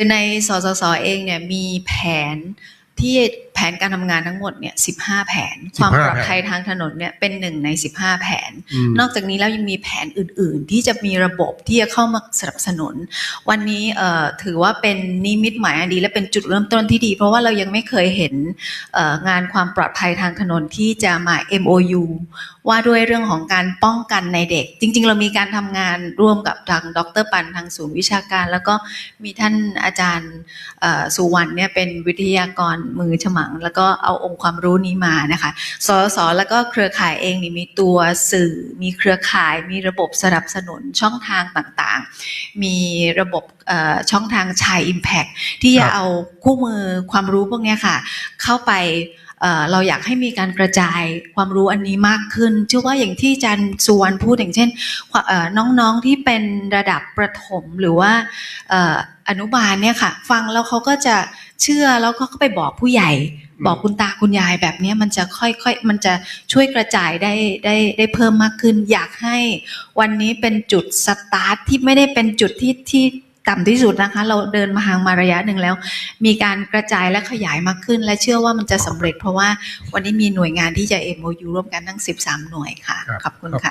คือในสสสเองเนี่ยมีแผนที่ แผนการทำงานทั้งหมดเนี่ย15แผน ความปลอดภัยทางถนนเนี่ยเป็นหนึ่งใน 15 แผนอืมนอกจากนี้แล้วยังมีแผนอื่น ๆ ที่จะมีระบบที่จะเข้ามาสนับสนุน วันนี้เอ่อถือว่าเป็นนิมิตหมายอันดีและเป็นจุดเริ่มต้นที่ดี เพราะว่าเรายังไม่เคยเห็นเอ่องานความปลอดภัยทางถนนที่จะมา MOU ว่าด้วยเรื่องของการป้องกันในเด็ก จริง ๆ เรามีการทำงานร่วมกับทางดรปันทางศูนย์วิชาการ แล้วก็มีท่านอาจารย์เอ่อสุวรรณเนี่ยเป็นวิทยากรมือฉมังแล้วก็เอาองค์ความรู้นี้มานะคะสสแล้วก็เครือข่ายเองนี่มีตัวสื่อ มีเครือข่าย มีระบบสนับสนุนช่องทางต่างๆ มีระบบช่องทางชาย Impact ที่จะเอาคู่มือความรู้พวกนี้ค่ะ เข้าไปเราอยากให้มีการกระจายความรู้อันนี้มากขึ้นเชื่อว่าอย่างที่อาจารย์สุวรรณพูดอย่างเช่น น้องๆที่เป็นระดับประถมหรือว่าอนุบาลเนี่ยค่ะ ฟังแล้วเขาก็จะ เชื่อแล้วเขาก็ไปบอกผู้ใหญ่อืมบอกคุณตาคุณยายแบบเนี้ยมันจะค่อยๆมันจะช่วยกระจายได้ได้ได้เพิ่มมากขึ้น อยากให้วันนี้เป็นจุดสตาร์ทที่ไม่ได้เป็นจุดที่ที่ต่ำที่สุดนะคะ เราเดินมาหางมาระยะหนึ่งแล้ว มีการกระจายและขยายมากขึ้น และเชื่อว่ามันจะสำเร็จเพราะว่าวันนี้มีหน่วยงานที่จะ MOU ร่วมกันทั้ง 13 หน่วยค่ะครับขอบคุณค่ะ